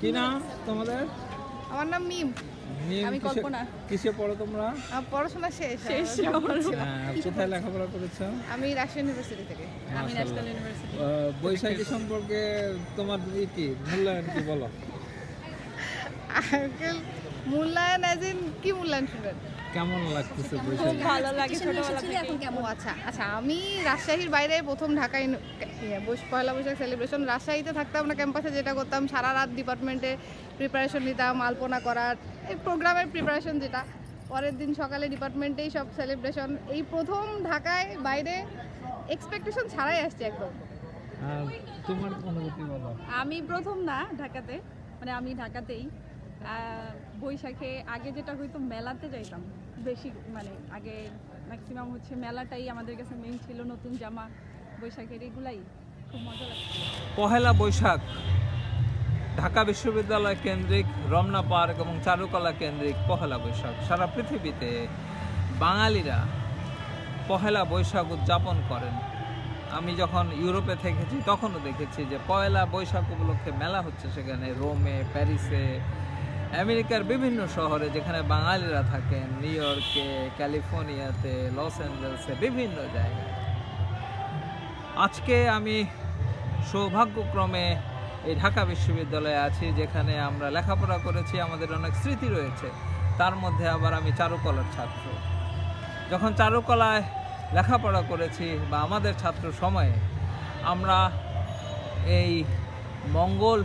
কি নাম তোমাদের আমার নাম মিম আমি কল্পনা। কিসে পড়ো তোমরা পড়াশোনা শেষ শেষ আমার আমার। ছিল। হ্যাঁ, কোথায় লেখাপড়া করেছ আমি রাজশাহী ইউনিভার্সিটি থেকে আমি মাশাআল্লাহ। ন্যাশনাল ইউনিভার্সিটি বৈশাখী সম্পর্কে তোমার কি মূল্যায়ন কি বলো আঙ্কেল মূল্যায়ন অ্যাজ ইন কি মূল্যায়ন শুনবেন? কেমন লাগতেছে খুব বৈশাখী ভালো লাগে ছোটবেলা থেকে। ও আচ্ছা আচ্ছা আমি রাজশাহীর বাইরে প্রথম ঢাকায় ইয়ে, পয়লা বৈশাখ সেলিব্রেশন রাজশাহীতে থাকতাম না ক্যাম্পাসে যেটা করতাম সারা রাত ডিপার্টমেন্টে প্রিপারেশন নিতাম আলপনা করার এই প্রোগ্রামের প্রিপারেশন যেটা। পরের দিন সকালে ডিপার্টমেন্টেই সব সেলিব্রেশন এই প্রথম ঢাকায় বাইরে এক্সপেকটেশন ছাড়াই আসছে একদম। তোমার অনুভূতি বলো। আমি প্রথম না ঢাকাতে মানে আমি ঢাকাতেই। বৈশাখে আগে যেটা হয়তো মেলাতে যাইতাম। বেশি মানে আগে ম্যাক্সিমাম হচ্ছে মেলাটাই আমাদের কাছে মেইন ছিল, নতুন জামা, বৈশাখের এগুলাই। খুব মজা লাগছে পহেলা বৈশাখ, ঢাকা বিশ্ববিদ্যালয় কেন্দ্রিক, রমনা পার্ক এবং চারুকলা কেন্দ্রিক পহেলা বৈশাখ। সারা পৃথিবীতে বাঙালিরা পহেলা বৈশাখ উদযাপন করেন। আমি যখন ইউরোপে থেকেছি, তখনও দেখেছি যে পয়লা বৈশাখ উপলক্ষে মেলা হচ্ছে সেখানে। রোমে, প্যারিসে আমেরিকার বিভিন্ন শহরে যেখানে বাঙালিরা থাকেন, নিউ ইয়র্কে, ক্যালিফোর্নিয়াতে, লস অ্যাঞ্জেলসে, বিভিন্ন জায়গায়। আজকে আমি সৌভাগ্যক্রমে এই ঢাকা বিশ্ববিদ্যালয়ে আছি, যেখানে আমরা লেখাপড়া করেছি, আমাদের অনেক স্মৃতি রয়েছে। তার মধ্যে আবার আমি চারুকলার ছাত্র। যখন চারুকলায় লেখাপড়া করেছি বা আমাদের ছাত্র সময়ে, আমরা এই মঙ্গল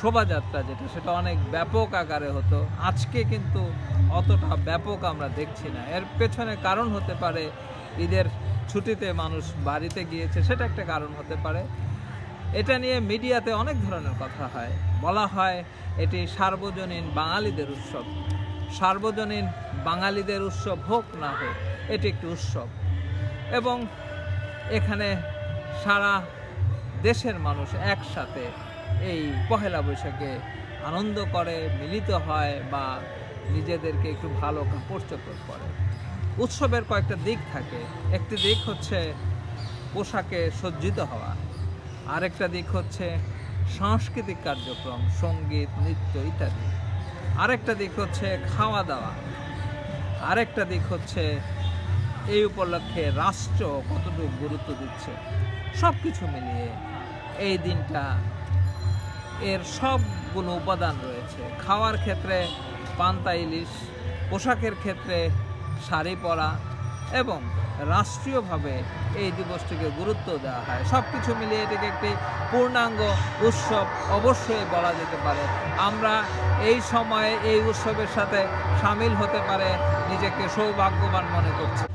শোভাযাত্রা যেটা, সেটা অনেক ব্যাপক আকারে হতো। আজকে কিন্তু অতটা ব্যাপক আমরা দেখছি না। এর পেছনে কারণ হতে পারে, ঈদের ছুটিতে মানুষ বাড়িতে গিয়েছে, সেটা একটা কারণ হতে পারে। এটা নিয়ে মিডিয়াতে অনেক ধরনের কথা হয়। বলা হয় এটি সার্বজনীন বাঙালিদের উৎসব। সার্বজনীন বাঙালিদের উৎসব হোক না হোক, এটি একটি উৎসব। এবং এখানে সারা দেশের মানুষ একসাথে এই পহেলা বৈশাখে আনন্দ করে, মিলিত হয় বা নিজেদেরকে একটু ভালো কাপড় চোপড় করে উৎসবের কয়েকটা দিক থাকে। একটি দিক হচ্ছে পোশাকে সজ্জিত হওয়া। আরেকটা দিক হচ্ছে সাংস্কৃতিক কার্যক্রম, সংগীত, নৃত্য ইত্যাদি। আরেকটা দিক হচ্ছে খাওয়া দাওয়া আরেকটা দিক হচ্ছে এই উপলক্ষে রাষ্ট্র কতটুকু গুরুত্ব দিচ্ছে। সব কিছু মিলিয়ে এই দিনটা এর সবগুলো উপাদান রয়েছে। খাওয়ার ক্ষেত্রে পান্তা ইলিশ, পোশাকের ক্ষেত্রে শাড়ি পরা এবং রাষ্ট্রীয়ভাবে এই দিবসটিকে গুরুত্ব দেওয়া হয়। সব কিছু মিলিয়ে এটিকে একটি পূর্ণাঙ্গ উৎসব অবশ্যই বলা যেতে পারে। আমরা এই সময়ে এই উৎসবের সাথে সামিল হতে পারে নিজেকে সৌভাগ্যবান মনে করছি।